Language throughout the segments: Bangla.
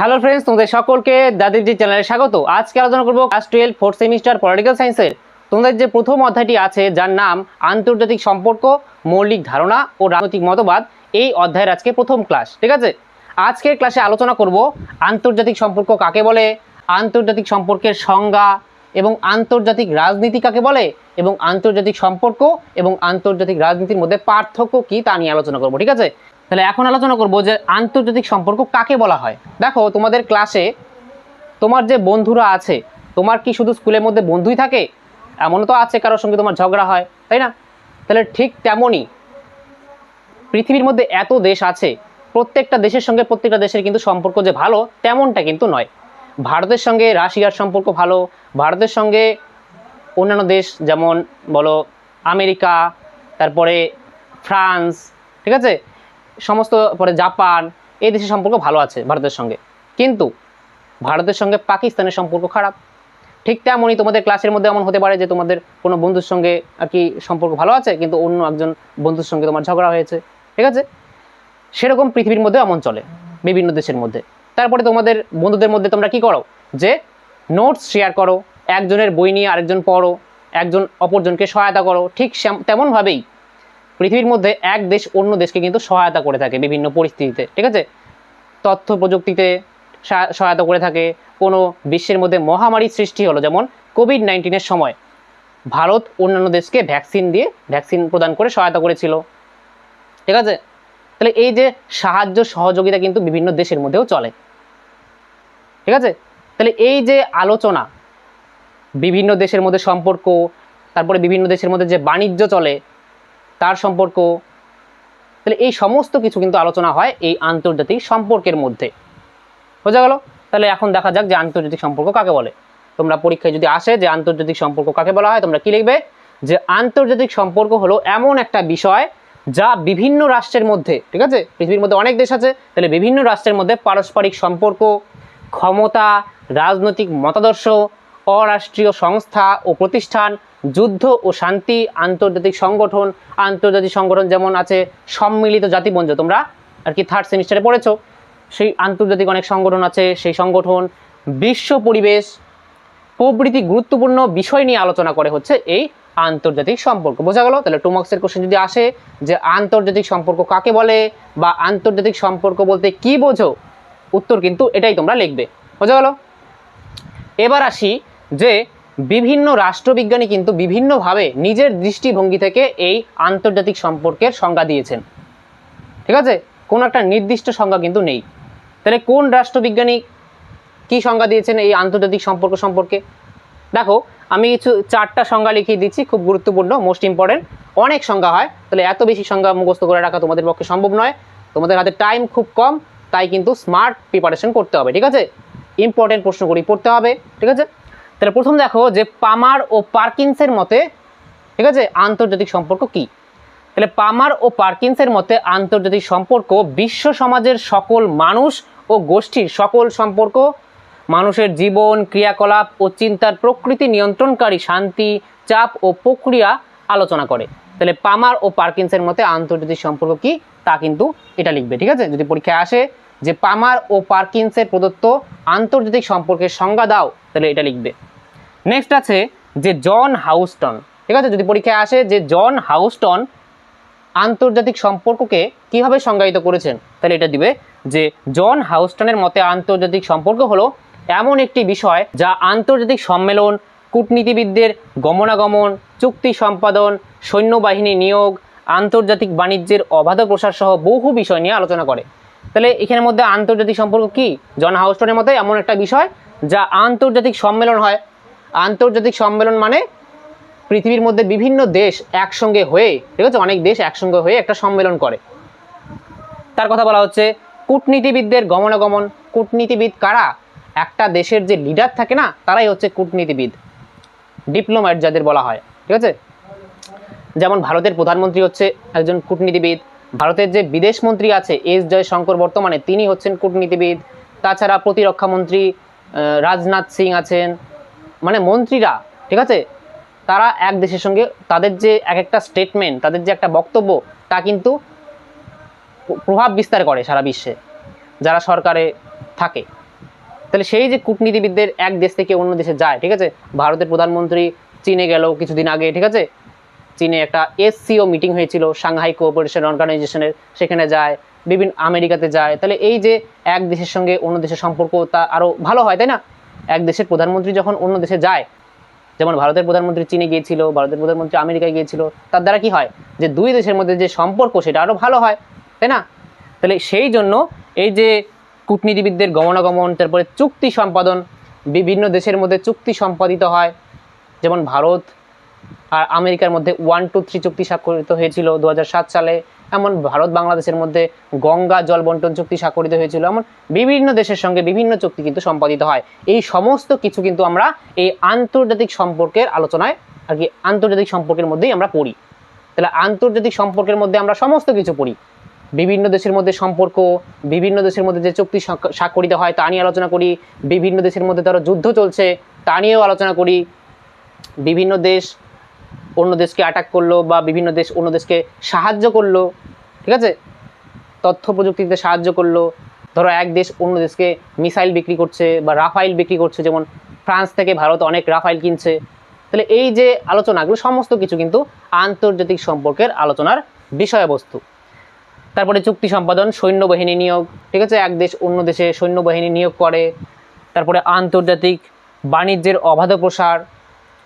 হ্যালো ফ্রেন্ডস তোমাদের সকলকে দাদিজি চ্যানেলে স্বাগত। আজকে আলোচনা করব class twelve fourth semester political সায়েন্সের তোমাদের যে প্রথম অধ্যায়টি আছে, যার নাম আন্তর্জাতিক সম্পর্ক, মৌলিক ধারণা ও রাজনৈতিক মতবাদ, এই অধ্যায়ের আজকে প্রথম ক্লাস ঠিক আছে? আজকের ক্লাসে আলোচনা করব আন্তর্জাতিক সম্পর্ক কাকে বলে, আন্তর্জাতিক সম্পর্কের সংজ্ঞা এবং আন্তর্জাতিক রাজনীতি কাকে বলে, এবং আন্তর্জাতিক সম্পর্ক এবং আন্তর্জাতিক রাজনীতির মধ্যে পার্থক্য কি তা নিয়ে আলোচনা করব, ঠিক আছে? তাহলে এখন আলোচনা করব যে আন্তর্জাতিক সম্পর্ক কাকে বলা হয়? দেখো, তোমাদের ক্লাসে তোমার যে বন্ধুরা আছে, তোমার কি শুধু স্কুলের মধ্যে বন্ধুই থাকে? এমনও তো আছে কারোর সঙ্গে তোমার ঝগড়া হয়, তাই না? তাহলে ঠিক তেমনই পৃথিবীর মধ্যে এত দেশ আছে, প্রত্যেকটা দেশের সঙ্গে প্রত্যেকটা দেশের কিন্তু সম্পর্ক যে ভালো, তেমনটা কিন্তু নয়। ভারতের সঙ্গে রাশিয়ার সম্পর্ক ভালো, ভারতের সঙ্গে অন্যান্য দেশ যেমন বলো আমেরিকা, তারপরে ফ্রান্স, ঠিক আছে? সমস্ত পরে জাপান, এই দেশের সম্পর্ক ভালো আছে ভারতের সঙ্গে। কিন্তু ভারতের সঙ্গে পাকিস্তানের সম্পর্ক খারাপ। ঠিক তেমনই তোমাদের ক্লাসের মধ্যে এমন হতে পারে যে তোমাদের কোনো বন্ধুর সঙ্গে আর কি সম্পর্ক ভালো আছে, কিন্তু অন্য একজন বন্ধুর সঙ্গে তোমার ঝগড়া হয়েছে। ঠিক আছে? সেরকম পৃথিবীর মধ্যে এমন চলে বিভিন্ন দেশের মধ্যে। তারপরে তোমাদের বন্ধুদের মধ্যে তোমরা কি করো? যে নোটস শেয়ার করো, একজনের বই নিয়ে আরেকজন পড়ো, একজন অপরজনকে সহায়তা করো। ঠিক তেমনভাবেই পৃথিবীর মধ্যে এক দেশ অন্য দেশকে কিন্তু সহায়তা করে থাকে বিভিন্ন পরিস্থিতিতে, ঠিক আছে? তথ্য প্রযুক্তিতে সহায়তা করে থাকে। কোনো বিশ্বের মধ্যে মহামারী সৃষ্টি হলো, যেমন কোভিড নাইন্টিনের সময়। ভারত অন্যান্য দেশকে ভ্যাকসিন দিয়ে ভ্যাকসিন প্রদান করে সহায়তা করেছিল। ঠিক আছে? তাহলে এই যে সাহায্য সহযোগিতা কিন্তু বিভিন্ন দেশের মধ্যেও চলে। ঠিক আছে? তাহলে এই যে আলোচনা, বিভিন্ন দেশের মধ্যে সম্পর্ক, তারপরে বিভিন্ন দেশের মধ্যে যে বাণিজ্য চলে তার সম্পর্ক। তাহলে এই সমস্ত কিছু কিন্তু আলোচনা হয় এই আন্তর্জাতিক সম্পর্কের মধ্যে। বোঝা গেল? তাহলে এখন দেখা যাক যে আন্তর্জাতিক সম্পর্ক কাকে বলে। তোমরা পরীক্ষায় যদি আসে যে আন্তর্জাতিক সম্পর্ক কাকে বলা হয়, তোমরা কি লিখবে? যে আন্তর্জাতিক সম্পর্ক হলো এমন একটা বিষয় যা বিভিন্ন রাষ্ট্রের মধ্যে, ঠিক আছে? পৃথিবীর মধ্যে অনেক দেশ আছে, তাহলে বিভিন্ন রাষ্ট্রের মধ্যে পারস্পরিক সম্পর্ক, ক্ষমতা, রাজনৈতিক মতাদর্শ, অরাষ্ট্রীয় সংস্থা ও প্রতিষ্ঠান যুদ্ধ ও শান্তি আন্তর্জাতিক সংগঠন আন্তর্জাতিক সংগঠন যেমন আছে, সম্মিলিত জাতিপুঞ্জ তোমরা আর কি থার্ড সেমিস্টারে পড়েছো। সেই আন্তর্জাতিক অনেক সংগঠন আছে, সেই সংগঠন বিশ্ব পরিবেশ, প্রভৃতি গুরুত্বপূর্ণ বিষয় নিয়ে আলোচনা করে হচ্ছে এই আন্তর্জাতিক সম্পর্ক। বোঝা গেল? তাহলে টু মার্কসের কোশ্চেন যদি আসে যে আন্তর্জাতিক সম্পর্ক কাকে বলে বা আন্তর্জাতিক সম্পর্ক বলতে কি বোঝো, উত্তর কিন্তু এটাই তোমরা লিখবে। বোঝা গেল? এবার আসি যে বিভিন্ন রাষ্ট্রবিজ্ঞানী কিন্তু বিভিন্নভাবে নিজের দৃষ্টিভঙ্গি থেকে এই আন্তর্জাতিক সম্পর্কের সংজ্ঞা দিয়েছেন। ঠিক আছে? কোনো একটা নির্দিষ্ট সংজ্ঞা কিন্তু নেই। তাহলে কোন রাষ্ট্রবিজ্ঞানী কি সংজ্ঞা দিয়েছেন এই আন্তর্জাতিক সম্পর্ক সম্পর্কে? দেখো, আমি কিছু চারটা সংজ্ঞা লিখিয়ে দিচ্ছি, খুব গুরুত্বপূর্ণ মোস্ট ইম্পর্টেন্ট অনেক সংজ্ঞা হয়, তাহলে এত বেশি সংজ্ঞা মুখস্থ করে রাখা তোমাদের পক্ষে সম্ভব নয়। তোমাদের হাতে টাইম খুব কম, তাই কিন্তু স্মার্ট প্রিপারেশন করতে হবে, ঠিক আছে? ইম্পর্টেন্ট প্রশ্নগুলি পড়তে হবে, ঠিক আছে? তাহলে প্রথম দেখো যে পামার ও পার্কিন্সের মতে, ঠিক আছে, আন্তর্জাতিক সম্পর্ক কী? তাহলে পামার ও পার্কিন্সের মতে আন্তর্জাতিক সম্পর্ক বিশ্ব সমাজের সকল মানুষ ও গোষ্ঠীর সকল সম্পর্ক, মানুষের জীবন, ক্রিয়াকলাপ ও চিন্তার প্রকৃতি নিয়ন্ত্রণকারী শান্তি, চাপ ও প্রক্রিয়া আলোচনা করে। তাহলে পামার ও পার্কিন্সের মতে আন্তর্জাতিক সম্পর্ক কি? তা কিন্তু এটা লিখবে, ঠিক আছে? যদি পরীক্ষায় আসে যে পামার ও পার্কিন্সের প্রদত্ত আন্তর্জাতিক সম্পর্কের সংজ্ঞা দাও, তাহলে এটা লিখবে। নেক্সট আছে যে জন হাউস্টন। ঠিক আছে? যদি পরীক্ষায় আসে যে জন হাউস্টন আন্তর্জাতিক সম্পর্ককে কীভাবে সংজ্ঞায়িত করেছেন, তাহলে এটা দিবে যে জন হাউস্টনের মতে আন্তর্জাতিক সম্পর্ক হলো এমন একটি বিষয় যা আন্তর্জাতিক সম্মেলন, কূটনীতিবিদদের গমনাগমন, চুক্তি সম্পাদন, সৈন্যবাহিনী নিয়োগ, আন্তর্জাতিক বাণিজ্যের অবাধ প্রসার সহ বহু বিষয় নিয়ে আলোচনা করে। তাহলে এখানের মধ্যে আন্তর্জাতিক সম্পর্ক কি? জন হাউস্টনের মতে এমন একটা বিষয় যা আন্তর্জাতিক সম্মেলন হয়। আন্তর্জাতিক সম্মেলন মানে পৃথিবীর মধ্যে বিভিন্ন দেশ একসঙ্গে হয়ে, ঠিক আছে? অনেক দেশ একসঙ্গে হয়ে একটা সম্মেলন করে। তার কথা বলা হচ্ছে, কূটনীতিবিদদের গমনাগমন। কূটনীতিবিদ কারা? একটা দেশের যে লিডার থাকে না, তারাই হচ্ছে কূটনীতিবিদ। ডিপ্লোম্যাট যাদের বলা হয়, ঠিক আছে? যেমন ভারতের প্রধানমন্ত্রী হচ্ছে একজন কূটনীতিবিদ, ভারতের যে বিদেশ মন্ত্রী আছে এস জয়শঙ্কর বর্তমানে তিনি হচ্ছেন কূটনীতিবিদ। তাছাড়া প্রতিরক্ষা মন্ত্রী রাজনাথ সিং আছেন মানে মন্ত্রীরা, ঠিক আছে? তারা এক দেশের সঙ্গে, তাদের যে এক একটা স্টেটমেন্ট তাদের যে একটা বক্তব্য, তা কিন্তু প্রভাব বিস্তার করে সারা বিশ্বে, যারা সরকারে থাকে। তাহলে সেই যে কূটনীতিবিদদের এক দেশ থেকে অন্য দেশে যায়, ঠিক আছে? ভারতের প্রধানমন্ত্রী চীনে গেল কিছুদিন আগে, ঠিক আছে? চীনে একটা এসসিও মিটিং হয়েছিল সাংহাই কোঅপারেশন অর্গানাইজেশনের সেখানে যায়, বিভিন্ন আমেরিকাতে যায়। তাহলে এই যে এক দেশের সঙ্গে অন্য দেশের সম্পর্ক, তা আরও ভালো হয়, তাই না? এক দেশের প্রধানমন্ত্রী যখন অন্য দেশে যায়, যেমন ভারতের প্রধানমন্ত্রী চীনে গিয়েছিল, ভারতের প্রধানমন্ত্রী আমেরিকায় গিয়েছিল, তার দ্বারা কি হয়? যে দুই দেশের মধ্যে যে সম্পর্ক, সেটা আরও ভালো হয়, তাই না? তাহলে সেই জন্য এই যে কূটনীতিবিদদের গমনাগমন, তারপরে চুক্তি সম্পাদন, বিভিন্ন দেশের মধ্যে চুক্তি সম্পাদিত হয়, যেমন ভারত আর আমেরিকার মধ্যে ওয়ান টু থ্রি চুক্তি স্বাক্ষরিত হয়েছিল দু হাজার সাত সালে। এমন ভারত বাংলাদেশের মধ্যে গঙ্গা, জল বন্টন চুক্তি স্বাক্ষরিত হয়েছিল, এমন বিভিন্ন দেশের সঙ্গে বিভিন্ন চুক্তি কিন্তু সম্পাদিত হয়। এই সমস্ত কিছু কিন্তু আমরা এই আন্তর্জাতিক সম্পর্কের আলোচনায় আর কি আন্তর্জাতিক সম্পর্কের মধ্যেই আমরা পড়ি। তাহলে আন্তর্জাতিক সম্পর্কের মধ্যে আমরা সমস্ত কিছু পড়ি। বিভিন্ন দেশের মধ্যে সম্পর্ক, বিভিন্ন দেশের মধ্যে যে চুক্তি স্বাক্ষ- স্বাক্ষরিত হয় তা নিয়ে আলোচনা করি। বিভিন্ন দেশের মধ্যে ধরো যুদ্ধ চলছে তা নিয়েও আলোচনা করি। বিভিন্ন দেশ দেশকে অ্যাটাক করল বা বিভিন্ন দেশ অন্য দেশকে সাহায্য করল, ঠিক আছে? তথ্য প্রযুক্তিতে সাহায্য করল। ধরো এক দেশ অন্য দেশকে মিসাইল বিক্রি করছে বা রাফাইল বিক্রি করছে, যেমন ফ্রান্স থেকে ভারত অনেক রাফাইল কিনছে। তাহলে এই যে আলোচনাগুলো, সমস্ত কিছু কিন্তু আন্তর্জাতিক সম্পর্কের আলোচনার বিষয়বস্তু। তারপরে চুক্তি সম্পাদন, সৈন্যবাহিনী নিয়োগ, ঠিক আছে? এক দেশ অন্য দেশে সৈন্যবাহিনী নিয়োগ করে। তারপরে আন্তর্জাতিক বাণিজ্যের অবাধ প্রসার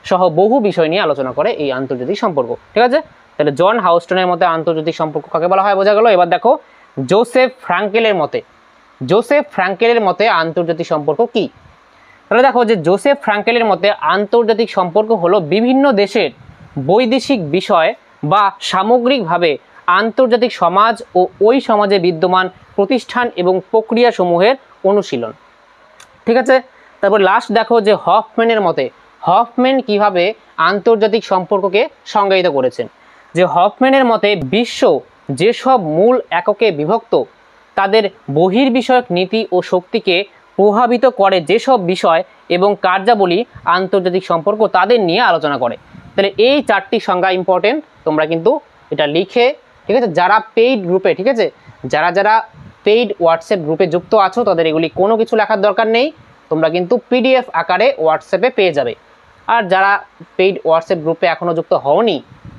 সহ বহু বিষয় নিয়ে আলোচনা করে এই আন্তর্জাতিক সম্পর্ক, ঠিক আছে? তাহলে জন হাউস্টনের মতে আন্তর্জাতিক সম্পর্ক কাকে বলা হয় বোঝা গেল? এবার দেখো, জোসেফ ফ্রাঙ্কেলের মতে, জোসেফ ফ্রাঙ্কেলের মতে আন্তর্জাতিক সম্পর্ক কি? তাহলে দেখো যে জোসেফ ফ্রাঙ্কেলের মতে আন্তর্জাতিক সম্পর্ক হলো বিভিন্ন দেশের বৈদেশিক বিষয় বা সামগ্রিকভাবে আন্তর্জাতিক সমাজ ও ওই সমাজে বিদ্যমান প্রতিষ্ঠান এবং প্রক্রিয়াসমূহের অনুশীলন, ঠিক আছে? তারপর লাস্ট দেখো যে হফম্যানের মতে হফম্যান কীভাবে আন্তর্জাতিক সম্পর্ককে সংজ্ঞায়িত করেছেন? যে হফম্যানের মতে, বিশ্ব যেসব মূল এককে বিভক্ত, তাদের বহির্বিষয়ক নীতি ও শক্তিকে প্রভাবিত করে যেসব বিষয় এবং কার্যাবলী আন্তর্জাতিক সম্পর্ক তাদের নিয়ে আলোচনা করে। তাহলে এই চারটি সংজ্ঞা ইম্পর্টেন্ট তোমরা কিন্তু এটা লিখে, ঠিক আছে? যারা পেইড গ্রুপে ঠিক আছে? যারা যারা পেইড হোয়াটসঅ্যাপ গ্রুপে যুক্ত আছো, তাদের এগুলি কোনো কিছু লেখার দরকার নেই। তোমরা কিন্তু পিডিএফ আকারে হোয়াটসঅ্যাপে পেয়ে যাবে। আর যারা পেইড হোয়াটসঅ্যাপ গ্রুপে এখনও যুক্ত হওনি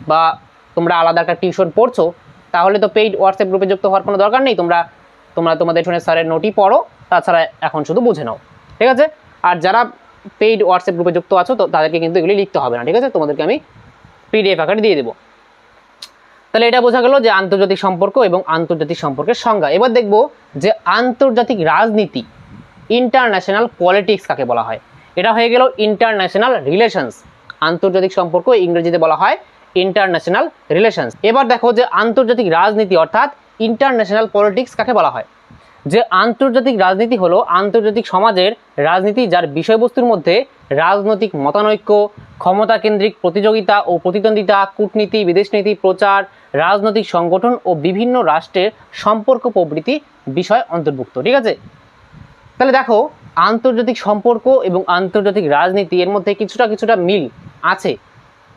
বা তোমরা আলাদা একটা টিউশন পড়ছো, তাহলে তো পেইড হোয়াটসঅ্যাপ গ্রুপে যুক্ত হওয়ার কোনো দরকার নেই। তোমরা তোমরা তোমাদের টিউশনের স্যারের নোটই পড়ো, তাছাড়া এখন শুধু বুঝে নাও, ঠিক আছে? আর যারা পেইড হোয়াটসঅ্যাপ গ্রুপে যুক্ত আছো, তো তাদেরকে কিন্তু এগুলি লিখতে হবে না, ঠিক আছে? তোমাদেরকে আমি পিডিএফ আকারে দিয়ে দেবো। তাহলে এটা বোঝা গেল যে আন্তর্জাতিক সম্পর্ক এবং আন্তর্জাতিক সম্পর্কের সংজ্ঞা। এবার দেখব যে আন্তর্জাতিক রাজনীতি ইন্টারন্যাশনাল পলিটিক্স কাকে বলা হয়? এটা হয়ে গেল ইন্টারন্যাশনাল রিলেশনস আন্তর্জাতিক সম্পর্ক ইংরেজিতে বলা হয় ইন্টারন্যাশনাল রিলেশনস এবার দেখো যে আন্তর্জাতিক রাজনীতি অর্থাৎ ইন্টারন্যাশনাল পলিটিক্স কাকে বলা হয়? যে আন্তর্জাতিক রাজনীতি হলো আন্তর্জাতিক সমাজের রাজনীতি যার বিষয়বস্তুর মধ্যে রাজনৈতিক মতানৈক্য ক্ষমতা কেন্দ্রিক প্রতিযোগিতা ও প্রতিদ্বন্দ্বিতা, কূটনীতি, বিদেশনীতি, প্রচার, রাজনৈতিক সংগঠন ও বিভিন্ন রাষ্ট্রের সম্পর্ক প্রভৃতি বিষয় অন্তর্ভুক্ত, ঠিক আছে? তাহলে দেখো আন্তর্জাতিক সম্পর্ক এবং আন্তর্জাতিক রাজনীতি, এর মধ্যে কিছুটা কিছুটা মিল আছে।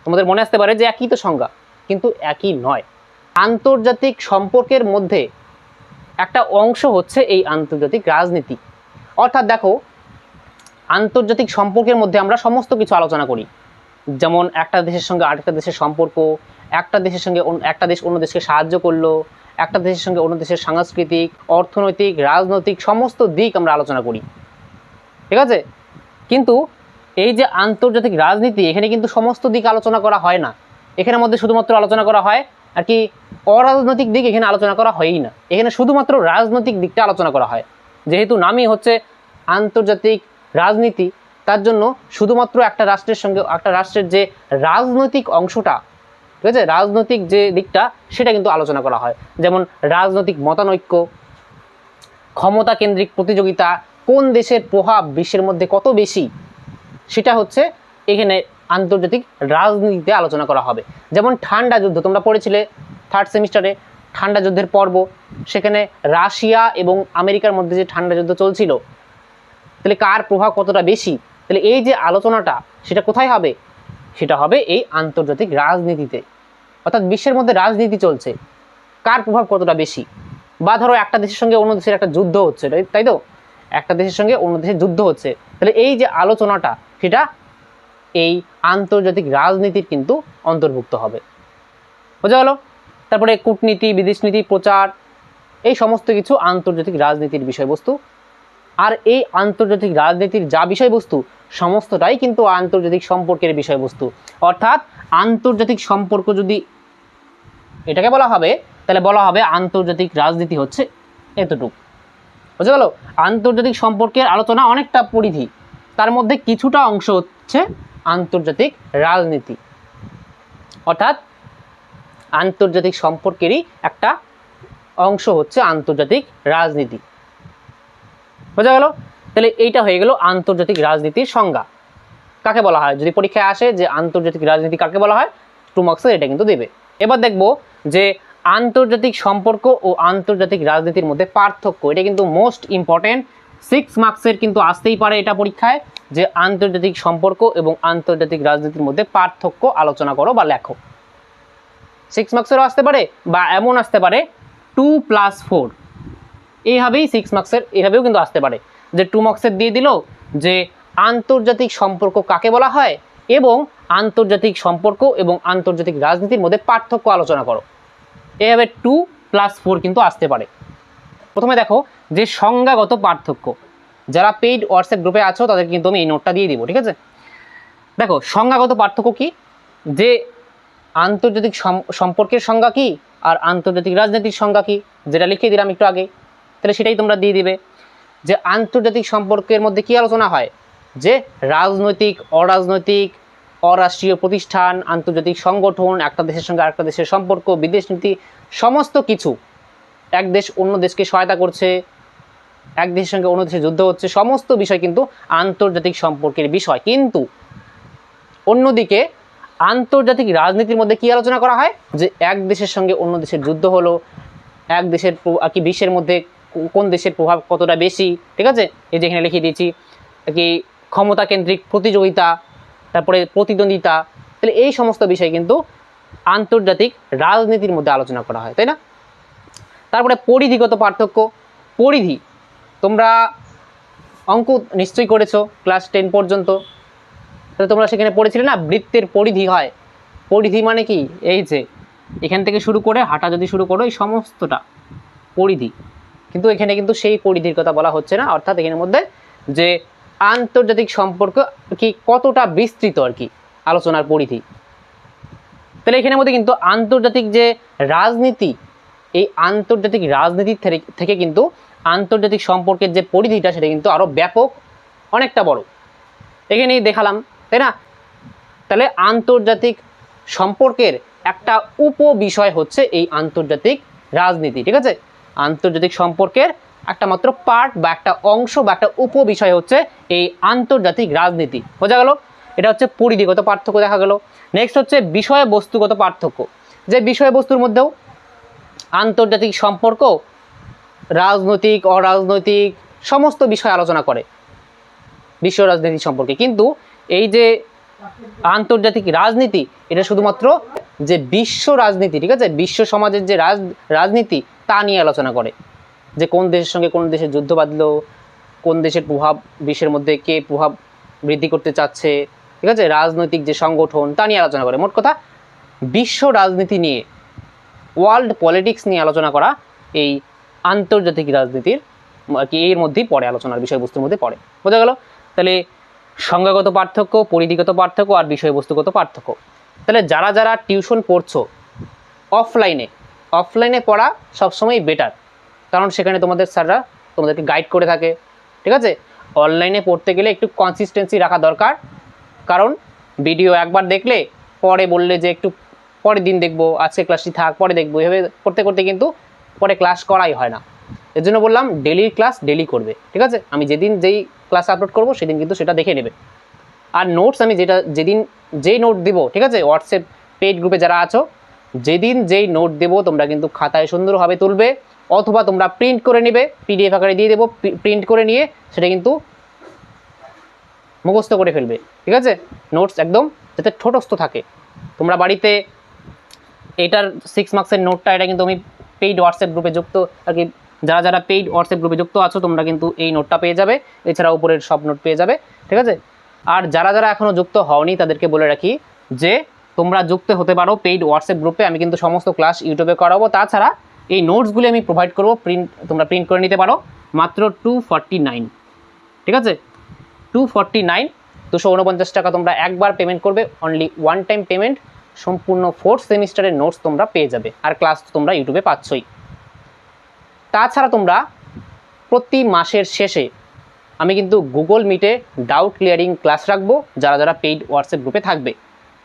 তোমাদের মনে আসতে পারে যে একই তো সংজ্ঞা, কিন্তু একই নয়। আন্তর্জাতিক সম্পর্কের মধ্যে একটা অংশ হচ্ছে এই আন্তর্জাতিক রাজনীতি। অর্থাৎ দেখো, আন্তর্জাতিক সম্পর্কের মধ্যে আমরা সমস্ত কিছু আলোচনা করি। যেমন একটা দেশের সঙ্গে আরেকটা দেশের সম্পর্ক, একটা দেশের সঙ্গে একটা দেশ অন্য দেশকে সাহায্য করল, একটা দেশের সঙ্গে অন্য দেশের সাংস্কৃতিক, অর্থনৈতিক, রাজনৈতিক সমস্ত দিক আমরা আলোচনা করি। ঠিক আছে? কিন্তু এই যে আন্তর্জাতিক রাজনীতি, এখানে কিন্তু সমস্ত দিক আলোচনা করা হয় না। এখানের মধ্যে শুধুমাত্র আলোচনা করা হয় আর কি অরাজনৈতিক দিক এখানে আলোচনা করা হয়ই না। এখানে শুধুমাত্র রাজনৈতিক দিকটা আলোচনা করা হয়। যেহেতু নামই হচ্ছে আন্তর্জাতিক রাজনীতি, তার জন্য শুধুমাত্র একটা রাষ্ট্রের সঙ্গে, একটা রাষ্ট্রের যে রাজনৈতিক অংশটা, ঠিক আছে? রাজনৈতিক যে দিকটা, সেটা কিন্তু আলোচনা করা হয়। যেমন রাজনৈতিক মতানৈক্য ক্ষমতা কেন্দ্রিক প্রতিযোগিতা কোন দেশের প্রভাব বিশ্বের মধ্যে কত বেশি, সেটা হচ্ছে এখানে আন্তর্জাতিক রাজনীতিতে আলোচনা করা হবে। যেমন ঠান্ডা যুদ্ধ, তোমরা পড়েছিলে থার্ড সেমিস্টারে ঠান্ডা যুদ্ধের পর্ব, সেখানে রাশিয়া এবং আমেরিকার মধ্যে যে ঠান্ডা যুদ্ধ চলছিল, তাহলে কার প্রভাব কতটা বেশি? তাহলে এই যে আলোচনাটা, সেটা কোথায় হবে? সেটা হবে এই আন্তর্জাতিক রাজনীতিতে। অর্থাৎ বিশ্বের মধ্যে রাজনীতি চলছে, কার প্রভাব কতটা বেশি? বা ধরো একটা দেশের সঙ্গে অন্য দেশের একটা যুদ্ধ হচ্ছে তাই- তো? একটা দেশের সঙ্গে অন্য দেশের যুদ্ধ হচ্ছে। তাহলে এই যে আলোচনাটা, সেটা এই আন্তর্জাতিক রাজনীতির কিন্তু অন্তর্ভুক্ত হবে। বোঝা গেল? তারপরে কূটনীতি, বিদেশ নীতি, প্রচার, এই সমস্ত কিছু আন্তর্জাতিক রাজনীতির বিষয়বস্তু। আর এই আন্তর্জাতিক রাজনীতির যা বিষয়বস্তু, সমস্তটাই কিন্তু আন্তর্জাতিক সম্পর্কের বিষয়বস্তু। অর্থাৎ আন্তর্জাতিক সম্পর্ক যদি এটাকে বলা হবে, তাহলে বলা হবে আন্তর্জাতিক রাজনীতি হচ্ছে এতটুকু। বুঝে গেল আন্তর্জাতিক সম্পর্কের আলোচনা অনেকটা পরিধি। তার মধ্যে কিছুটা অংশ হচ্ছে আন্তর্জাতিক রাজনীতি। অর্থাৎ আন্তর্জাতিক সম্পর্কেরই একটা অংশ হচ্ছে আন্তর্জাতিক রাজনীতি। বোঝা গেল? তাহলে এইটা হয়ে গেল আন্তর্জাতিক রাজনীতির সংজ্ঞা। কাকে বলা হয়? যদি পরীক্ষায় আসে যে আন্তর্জাতিক রাজনীতি কাকে বলা হয়? টু মার্কসের এটা কিন্তু দেবে। এবার দেখব যে আন্তর্জাতিক সম্পর্ক ও আন্তর্জাতিক রাজনীতির মধ্যে পার্থক্য। এটা কিন্তু মোস্ট ইম্পর্টেন্ট সিক্স মার্কসের কিন্তু আসতেই পারে এটা পরীক্ষায় যে আন্তর্জাতিক সম্পর্ক এবং আন্তর্জাতিক রাজনীতির মধ্যে পার্থক্য আলোচনা করো বা লেখো। সিক্স মার্কসেরও আসতে পারে বা এমন আসতে পারে টু প্লাস ফোর এইভাবেই সিক্স মার্কসের এইভাবেও কিন্তু আসতে পারে। যে টু মার্কসের দিয়ে দিল যে আন্তর্জাতিক সম্পর্ক কাকে বলা হয় এবং আন্তর্জাতিক সম্পর্ক এবং আন্তর্জাতিক রাজনীতির মধ্যে পার্থক্য আলোচনা করো। এইভাবে টু প্লাস ফোর কিন্তু আসতে পারে। প্রথমে দেখো যে সংজ্ঞাগত পার্থক্য। যারা পেইড হোয়াটসঅ্যাপ গ্রুপে আছো তাদের কিন্তু আমি এই নোটটা দিয়ে দিব, ঠিক আছে? দেখো, সংজ্ঞাগত পার্থক্য কি? যে আন্তর্জাতিক সম্পর্কের সংজ্ঞা কি? আর আন্তর্জাতিক রাজনীতির সংজ্ঞা কি? যেটা লিখিয়ে দিলাম একটু আগে। তাহলে সেটাই তোমরা দিয়ে দিবে। যে আন্তর্জাতিক সম্পর্কের মধ্যে কি আলোচনা হয়? যে রাজনৈতিক, অরাজনৈতিক অরাষ্ট্রীয় প্রতিষ্ঠান, আন্তর্জাতিক সংগঠন, একটা দেশের সঙ্গে আরেকটা দেশের সম্পর্ক, বিদেশ নীতি, সমস্ত কিছু। এক দেশ অন্য দেশকে সহায়তা করছে, এক দেশের সঙ্গে অন্য দেশে যুদ্ধ হচ্ছে, সমস্ত বিষয় কিন্তু আন্তর্জাতিক সম্পর্কের বিষয়। কিন্তু অন্যদিকে আন্তর্জাতিক রাজনীতির মধ্যে কি আলোচনা করা হয়? যে এক দেশের সঙ্গে অন্য দেশের যুদ্ধ হলো, এক দেশের কি বিশ্বের মধ্যে কোন দেশের প্রভাব কতটা বেশি? ঠিক আছে? এই যে এখানে লিখিয়ে দিয়েছি কি ক্ষমতা কেন্দ্রিক প্রতিযোগিতা তারপরে প্রতিদ্বন্দ্বিতা, তাহলে এই সমস্ত বিষয় কিন্তু আন্তর্জাতিক রাজনীতির মধ্যে আলোচনা করা হয়, তাই না? তারপরে পরিধিগত পার্থক্য, পরিধি, তোমরা অঙ্ক নিশ্চয়ই করেছ ক্লাস টেন পর্যন্ত। তাহলে তোমরা সেখানে পড়েছিলে না, বৃত্তের পরিধি হয়। পরিধি মানে কি? এই যে, এখান থেকে শুরু করে হাঁটা যদি শুরু করো, এই সমস্তটা পরিধি। কিন্তু এখানে কিন্তু সেই পরিধির কথা বলা হচ্ছে না, অর্থাৎ এখানের মধ্যে যে আন্তর্জাতিক সম্পর্ক কি কতটা বিস্তৃত আর কি? আলোচনার পরিধি। তাহলে এখানের মধ্যে কিন্তু আন্তর্জাতিক যে রাজনীতি, এই আন্তর্জাতিক রাজনীতির থেকে- থেকে কিন্তু আন্তর্জাতিক সম্পর্কের যে পরিধিটা সেটা কিন্তু আরও ব্যাপক, অনেকটা বড়। এখানেই দেখালাম, তাই না? তাহলে আন্তর্জাতিক সম্পর্কের একটা উপবিষয় হচ্ছে এই আন্তর্জাতিক রাজনীতি, ঠিক আছে? আন্তর্জাতিক সম্পর্কের একটা মাত্র পার্ট বা একটা অংশ বা একটা উপবিষয় হচ্ছে এই আন্তর্জাতিক রাজনীতি। বোঝা গেল? এটা হচ্ছে পরিধিগত পার্থক্য দেখা গেল। নেক্সট হচ্ছে বিষয়বস্তুগত পার্থক্য। যে বিষয়বস্তুর মধ্যেও আন্তর্জাতিক সম্পর্ক, রাজনৈতিক, অরাজনৈতিক, সমস্ত বিষয় আলোচনা করে বিশ্ব রাজনীতি সম্পর্কে। কিন্তু এই যে আন্তর্জাতিক রাজনীতি, এটা শুধুমাত্র যে বিশ্ব রাজনীতি, ঠিক আছে? বিশ্ব সমাজের যে রাজ, রাজনীতি, তা নিয়ে আলোচনা করে। যে কোন দেশের সঙ্গে কোন দেশের যুদ্ধ বাঁধল, কোন দেশের প্রভাব বিশ্বের মধ্যে কে প্রভাব বৃদ্ধি করতে চাচ্ছে, ঠিক আছে? রাজনৈতিক যে সংগঠন, তা নিয়ে আলোচনা করে। মোট কথা, বিশ্ব রাজনীতি নিয়ে ওয়ার্ল্ড পলিটিক্স নিয়ে আলোচনা করা এই আন্তর্জাতিক রাজনীতির আর কি এর মধ্যেই পড়ে, আলোচনার বিষয়বস্তুর মধ্যে পড়ে। বোঝা গেল? তাহলে সংজ্ঞাগত পার্থক্য, পরিধিগত পার্থক্য আর বিষয়বস্তুগত পার্থক্য। তাহলে যারা যারা টিউশন পড়ছো অফলাইনে অফলাইনে পড়া সবসময় বেটার কারণ সেখানে তোমাদের স্যাররা তোমাদেরকে গাইড করে থাকে, ঠিক আছে? অনলাইনে পড়তে গেলে একটু কনসিস্টেন্সি রাখা দরকার। কারণ ভিডিও একবার দেখলে পরে বললে যে একটু পরের দিন দেখব আজকে ক্লাসটি থাক, পরে দেখব। এভাবে করতে করতে কিন্তু পরে ক্লাস করাই হয় না। এর জন্য বললাম ডেলি ক্লাস ডেলি করবে, ঠিক আছে? আমি যেদিন যেই ক্লাস আপলোড করব, সেদিন কিন্তু সেটা দেখে নেবে। আর নোটস আমি যেটা, যেদিন যেই নোট দেবো, ঠিক আছে? হোয়াটসঅ্যাপ পেড গ্রুপে যারা আছো, যেদিন যেই নোট দেবো, তোমরা কিন্তু খাতায় সুন্দরভাবে তুলবে। অথবা তোমরা প্রিন্ট করে নেবে পিডিএফ আকারে দিয়ে দেবো প্রিন্ট করে নিয়ে সেটা কিন্তু মুখস্থ করে ফেলবে, ঠিক আছে? নোটস একদম যাতে ঠোঁটস্থ থাকে। তোমরা বাড়িতে এটার সিক্স মার্কসের নোটটা এটা কিন্তু আমি পেইড হোয়াটসঅ্যাপ গ্রুপে যুক্ত আর কি, যারা যারা পেইড হোয়াটসঅ্যাপ গ্রুপে যুক্ত আছো, তোমরা কিন্তু এই নোটটা পেয়ে যাবে। এছাড়া উপরের সব নোট পেয়ে যাবে, ঠিক আছে? আর যারা যারা এখনও যুক্ত হওনি, তাদেরকে বলে রাখি যে তোমরা যুক্ত হতে পারো পেইড হোয়াটসঅ্যাপ গ্রুপে আমি কিন্তু সমস্ত ক্লাস ইউটিউবে করাবো। তাছাড়া এই নোটসগুলি আমি প্রোভাইড করব প্রিন্ট তোমরা প্রিন্ট করে নিতে পারো। মাত্র টু ঠিক আছে? টু দুশো উনপঞ্চাশ টাকা তোমরা একবার পেমেন্ট করবে অনলি ওয়ান টাইম পেমেন্ট সম্পূর্ণ ফোর্থ সেমিস্টারের নোটস তোমরা পেয়ে যাবে, আর ক্লাস তোমরা ইউটিউবে পাচ্ছই। তাছাড়া তোমরা প্রতি মাসের শেষে আমি কিন্তু গুগল মিটে ডাউট ক্লিয়ারিং ক্লাস রাখব, যারা যারা পেইড হোয়াটসঅ্যাপ গ্রুপে থাকবে।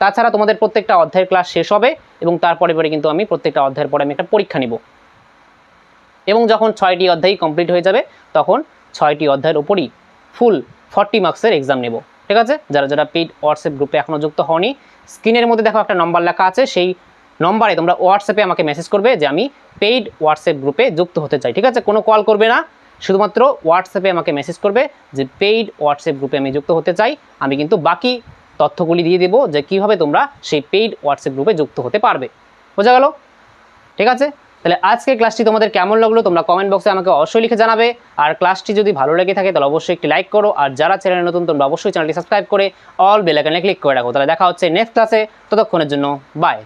তাছাড়া তোমাদের প্রত্যেকটা অধ্যায়ের ক্লাস শেষ হবে, এবং তারপরে পরে কিন্তু আমি প্রত্যেকটা অধ্যায়ের পরে আমি একটা পরীক্ষা নিব। এবং যখন ছয়টি অধ্যায় কমপ্লিট হয়ে যাবে, তখন ছয়টি অধ্যায়ের ওপরই ফুল ফর্টি মার্কসের এক্সাম নেব। ঠিক আছে? যারা যারা পেইড হোয়াটসঅ্যাপ গ্রুপে এখনও যুক্ত হওনি স্ক্রিনের মধ্যে দেখো একটা নম্বর লেখা আছে, সেই নম্বরে তোমরা হোয়াটসঅ্যাপে আমাকে মেসেজ করবে যে আমি পেইড হোয়াটসঅ্যাপ গ্রুপে যুক্ত হতে চাই। ঠিক আছে? কোনো কল করবে না। শুধুমাত্র হোয়াটসঅ্যাপে আমাকে মেসেজ করবে যে পেইড হোয়াটসঅ্যাপ গ্রুপে আমি যুক্ত হতে চাই। আমি কিন্তু বাকি তথ্যগুলি দিয়ে দেবো যে কীভাবে তোমরা সেই পেইড হোয়াটসঅ্যাপ গ্রুপে যুক্ত হতে পারবে। বোঝা গেল? ঠিক আছে? তাহলে আজকে ক্লাসটি তোমাদের কেমন লাগল? তোমরা কমেন্ট বক্সে আমাকে অবশ্যই লিখে জানাবে। আর ক্লাসটি যদি ভালো লেগে থাকে, তাহলে অবশ্যই একটি লাইক করো। আর যারা চ্যানেলে নতুন, তোমরা অবশ্যই চ্যানেলটি সাবস্ক্রাইব করে অল বেলাকানে ক্লিক করে রাখো। তাহলে দেখা হচ্ছে নেক্সট ক্লাসে ততক্ষণের জন্য বাই